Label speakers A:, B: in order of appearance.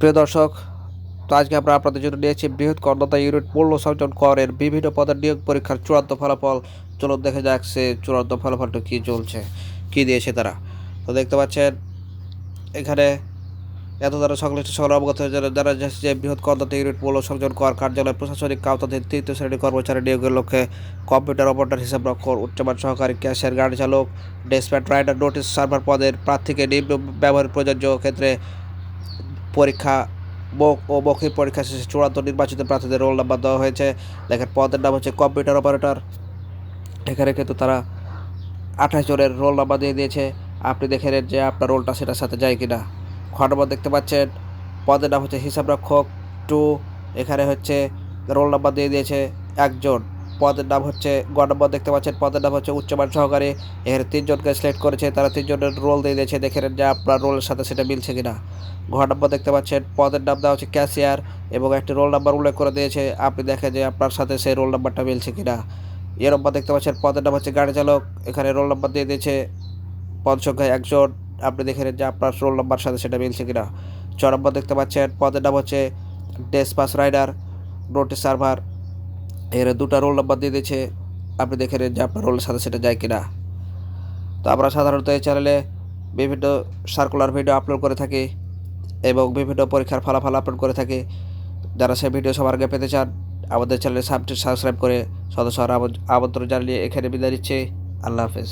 A: প্রিয় দর্শক, তো আজকে আমরা আপনাদের জন্য নিয়েছি বৃহৎ কর্ণতা ইউনিট মূল্য সংযোজন করের বিভিন্ন পদের নিয়োগ পরীক্ষার চূড়ান্ত ফলাফল। চলুন দেখা যাক সে চূড়ান্ত ফলাফলটা কী চলছে, কী দিয়েছে তারা। তো দেখতে পাচ্ছেন, এখানে এত দ্বারা সংশ্লিষ্ট সকল অবগত যারা যে বৃহৎ কর্ণতা ইউনিট মূল্য কর কার্যালয় প্রশাসনিক আওতাধীন তৃতীয় শ্রেণির কর্মচারী নিয়োগের লক্ষ্যে কম্পিউটার অপারেটর হিসাব রক্ষক, উচ্চমান সহকারী ক্যাশের গাড়ি চালক ডেসপ্যাট রাইডার নোটিশ সার্ভার পদের প্রার্থীকে নিম্ন ব্যবহার প্রযোজ্য ক্ষেত্রে পরীক্ষা ও মৌখিক পরীক্ষা শেষে চূড়ান্ত নির্বাচিত প্রার্থীদের রোল নাম্বার দেওয়া হয়েছে। দেখেন পদের নাম হচ্ছে কম্পিউটার অপারেটর এখানে কিন্তু তারা আঠাশ জনের রোল নাম্বার দিয়ে দিয়েছে। আপনি দেখে নেন যে আপনার রোলটা সেটার সাথে যায় কিনা। খ নম্বর দেখতে পাচ্ছেন, পদের নাম হচ্ছে হিসাবরক্ষক টু এখানে হচ্ছে রোল নাম্বার দিয়ে দিয়েছে একজন। পদের নাম হচ্ছে গ নম্বর দেখতে পাচ্ছেন পদের নাম হচ্ছে উচ্চমান সহকারী। এখানে তিনজনকে সিলেক্ট করেছে, তারা তিনজনের রোল দিয়ে দিয়েছে, দেখে নেন যে আপনার রোলের সাথে সেটা মিলছে কিনা। ঘ নম্বর দেখতে পাচ্ছেন পদের নাম দেওয়া হচ্ছে ক্যাশিয়ার এবং একটি রোল নাম্বার উল্লেখ করে দিয়েছে, আপনি দেখেন যে আপনার সাথে সেই রোল নাম্বারটা মিলছে কিনা। এ নম্বর দেখতে পাচ্ছেন পদের নাম হচ্ছে গাড়ি চালক, এখানে রোল নাম্বার দিয়ে দিয়েছে পদ সংখ্যায় একজন, আপনি দেখে নেন যে আপনার রোল নাম্বার সাথে সেটা মিলছে কিনা। ছ নম্বর দেখতে পাচ্ছেন পদের নাম হচ্ছে ডেসপাস রাইডার নোটিস সার্ভার এর দুটা রোল নাম্বার দিয়ে দিয়েছে। আপনি দেখে নেন যে আপনার রোলের সাথে সেটা যায় কিনা। তো আমরা সাধারণত এই চ্যানেলে বিভিন্ন সার্কুলার ভিডিও আপলোড করে থাকি এবং বিভিন্ন পরীক্ষার ফলাফল আপলোড করে থাকি। যারা সেই ভিডিও সবার আগে পেতে চান, আমাদের চ্যানেলে সাবস্ক্রাইব করে সদস্যরা আমন্ত্রণ জানিয়ে এখানে বিদায় দিচ্ছে আল্লাহ হাফেজ।